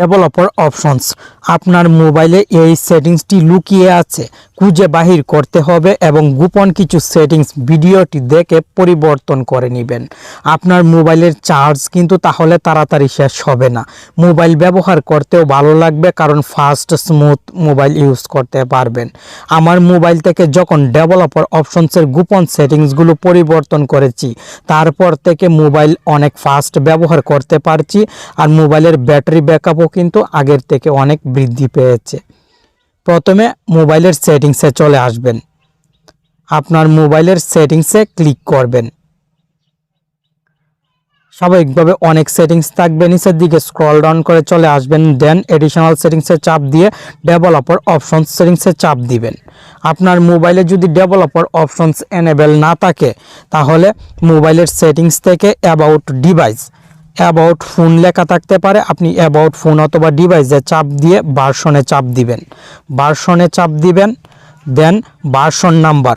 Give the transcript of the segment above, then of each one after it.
Developer options আপনার মোবাইলে এই সেটিংসটি লুকিয়ে আছে। খুঁজে বাহির করতে হবে এবং গোপন কিছু সেটিংস ভিডিওটি দেখে পরিবর্তন করে নেবেন। আপনার মোবাইলের চার্জ কিন্তু তাহলে তাড়াতাড়ি শেষ হবে না। মোবাইল ব্যবহার করতেও ভালো লাগবে কারণ ফাস্ট, স্মুথ মোবাইল ইউজ করতে পারবেন। আমার মোবাইল থেকে যখন ডেভেলপার অপশনসের গোপন সেটিংসগুলো পরিবর্তন করেছি, তারপর থেকে মোবাইল অনেক ফাস্ট ব্যবহার করতে পারছি আর মোবাইলের ব্যাটারি ব্যাকআপও কিন্তু আগের থেকে অনেক বৃদ্ধি পেয়েছে। প্রথমে মোবাইলের সেটিংসে চলে আসবেন। আপনার মোবাইলের সেটিংসে ক্লিক করবেন। স্বাভাবিকভাবে অনেক সেটিংস থাকবে নিচের দিকে। স্ক্রল ডাউন করে চলে আসবেন, দেন এডিশনাল সেটিংসে চাপ দিয়ে ডেভেলপার অপশনস সেটিংসে চাপ দিবেন। আপনার মোবাইলে যদি ডেভেলপার অপশনস এনেবেল না থাকে, তাহলে মোবাইলের সেটিংস থেকে অ্যাবাউট ডিভাইস অ্যাবাউট ফোন লেখা থাকতে পারে। আপনি অ্যাবাউট ফোন অথবা ডিভাইসে চাপ দিয়ে ভার্সনে চাপ দিবেন। ভার্সনে চাপ দিবেন দেন ভার্সন নাম্বার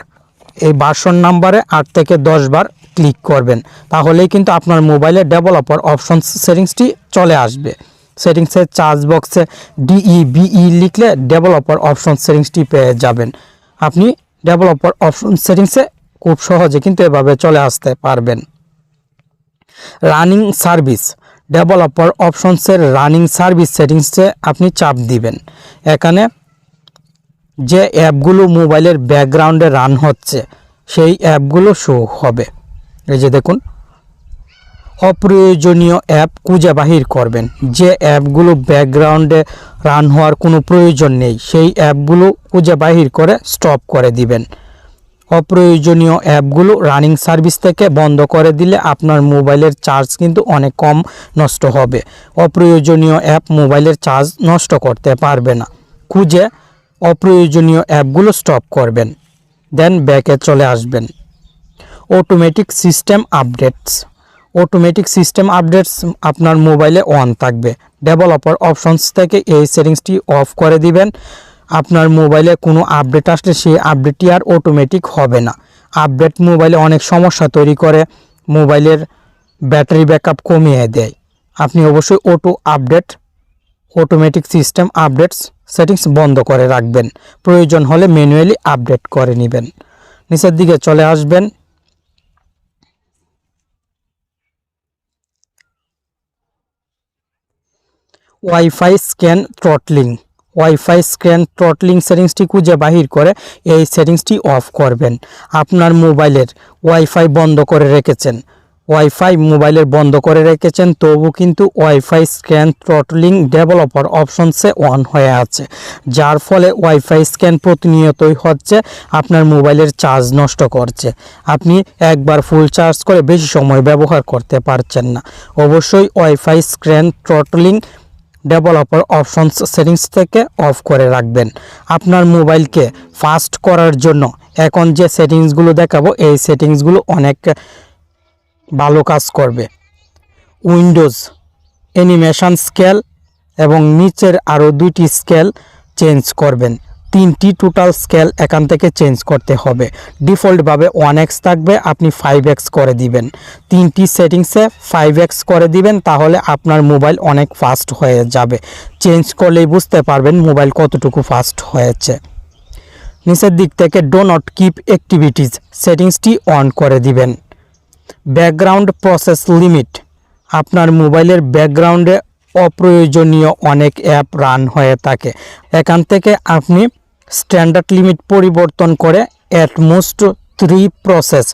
এই ভার্সন নাম্বারে আট থেকে দশ বার ক্লিক করবেন। তাহলেই কিন্তু আপনার মোবাইলে ডেভেলপার অপশন সেটিংসটি চলে আসবে। সেটিংসে চার্জ বক্সে ডিই বিই লিখলে ডেভেলপার অপশন সেটিংসটি পেয়ে যাবেন। আপনি ডেভেলপার অপশন সেটিংসে খুব সহজে কিন্তু এভাবে চলে আসতে পারবেন। Running service. ডেভেলপার অপশনসের রানিং সার্ভিস সেটিংসে আপনি চাপ দিবেন। এখানে যে অ্যাপগুলো মোবাইলের ব্যাকগ্রাউন্ডে রান হচ্ছে, সেই অ্যাপগুলো শো হবে। এই যে দেখুন, অপ্রয়োজনীয় অ্যাপ খুঁজে বাহির করবেন। যে অ্যাপগুলো ব্যাকগ্রাউন্ডে রান হওয়ার কোনো প্রয়োজন নেই, সেই অ্যাপগুলো খুঁজে বাহির করে স্টপ করে দিবেন। অপ্রয়োজনীয় অ্যাপগুলো রানিং সার্ভিস থেকে বন্ধ করে দিলে আপনার মোবাইলের চার্জ কিন্তু অনেক কম নষ্ট হবে। অপ্রয়োজনীয় অ্যাপ মোবাইলের চার্জ নষ্ট করতে পারবে না। খুঁজে অপ্রয়োজনীয় অ্যাপগুলো স্টপ করবেন, দেন ব্যাকে চলে আসবেন। Automatic system updates. Automatic system updates আপনার মোবাইলে অন থাকবে। ডেভেলপার অপশনস থেকে এই সেটিংসটি অফ করে দিবেন। আপনার মোবাইলে কোনো আপডেট আসলে সেই আপডেটটি আর অটোমেটিক হবে না। আপডেট মোবাইলে অনেক সমস্যা তৈরি করে, মোবাইলের ব্যাটারি ব্যাকআপ কমিয়ে দেয়। আপনি অবশ্যই auto update automatic system updates settings বন্ধ করে রাখবেন। প্রয়োজন হলে ম্যানুয়ালি আপডেট করে নেবেন। নিচের দিকে চলে আসবেন। WiFi scan throttling WiFi scan throttling সেটিংসটি খুঁজে বাহির করে এই সেটিংসটি অফ করবেন। আপনার মোবাইলের ওয়াইফাই বন্ধ করে রেখেছেন। ওয়াইফাই মোবাইলের বন্ধ করে রেখেছেন, তবু কিন্তু ওয়াইফাই স্ক্যান থ্রটলিং ডেভেলপার অপশনসে অন হয়ে আছে, যার ফলে ওয়াইফাই স্ক্যান প্রতিনিয়তই হচ্ছে, আপনার মোবাইলের চার্জ নষ্ট করছে। আপনি একবার ফুল চার্জ করে বেশি সময় ব্যবহার করতে পারছেন না। অবশ্যই wifi scan throttling developer options settings থেকে অফ করে রাখবেন। আপনার মোবাইলকে ফাস্ট করার জন্য এখন যে সেটিংসগুলো দেখাবো, এই সেটিংসগুলো অনেক ভালো কাজ করবে। উইন্ডোজ অ্যানিমেশন স্কেল এবং নিচের আরও দুইটি স্কেল চেঞ্জ করবেন। তিনটি টোটাল স্কেল এখান থেকে চেঞ্জ করতে হবে। ডিফল্টভাবে ওয়ান এক্স থাকবে, আপনি ফাইভ এক্স করে দিবেন। তিনটি সেটিংসে ফাইভ এক্স করে দিবেন, তাহলে আপনার মোবাইল অনেক ফাস্ট হয়ে যাবে। চেঞ্জ করলেই বুঝতে পারবেন মোবাইল কতটুকু ফাস্ট হয়েছে। নিচের দিক থেকে ডো নট কিপ অ্যাক্টিভিটিস সেটিংসটি অন করে দিবেন। ব্যাকগ্রাউন্ড প্রসেস লিমিট আপনার মোবাইলের ব্যাকগ্রাউন্ডে অপ্রয়োজনীয় অনেক অ্যাপ রান হয়ে থাকে। এখান থেকে আপনি স্ট্যান্ডার্ড লিমিট পরিবর্তন করে অ্যাটমোস্ট থ্রি প্রসেস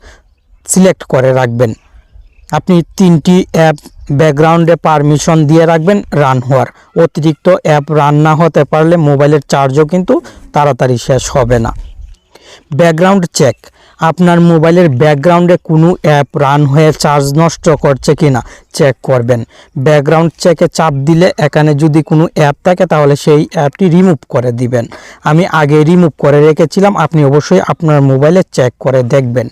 সিলেক্ট করে রাখবেন। আপনি তিনটি অ্যাপ ব্যাকগ্রাউন্ডে পারমিশন দিয়ে রাখবেন রান হওয়ার। অতিরিক্ত অ্যাপ রান না হতে পারলে মোবাইলের চার্জও কিন্তু তাড়াতাড়ি শেষ হবে না। ব্যাকগ্রাউন্ড চেক আপনার মোবাইলের ব্যাকগ্রাউন্ডে কোনো অ্যাপ রান হয়ে চার্জ নষ্ট করছে কিনা চেক করবেন। ব্যাকগ্রাউন্ড চেকে চাপ দিলে এখানে যদি কোনো অ্যাপ থাকে তাহলে সেই অ্যাপটি রিমুভ করে দিবেন। আমি আগে রিমুভ করে রেখেছিলাম, আপনি অবশ্যই আপনার মোবাইলে চেক করে দেখবেন।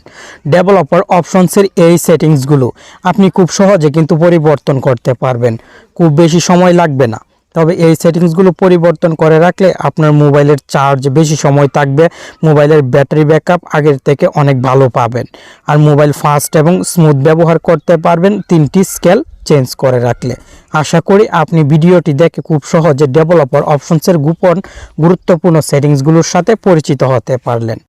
ডেভেলপার অপশনসের এই সেটিংসগুলো আপনি খুব সহজে কিন্তু পরিবর্তন করতে পারবেন। খুব বেশি সময় লাগবে না। তবে এই সেটিংসগুলো পরিবর্তন করে রাখলে আপনার মোবাইলের চার্জ বেশি সময় থাকবে, মোবাইলের ব্যাটারি ব্যাকআপ আগের থেকে অনেক ভালো পাবেন। আর মোবাইল ফাস্ট এবং স্মুথ ব্যবহার করতে পারবেন তিনটি স্কেল চেঞ্জ করে রাখলে। আশা করি আপনি ভিডিওটি দেখে খুব সহজে ডেভেলপার অপশনসের গোপন গুরুত্বপূর্ণ সেটিংসগুলোর সাথে পরিচিত হতে পারলেন।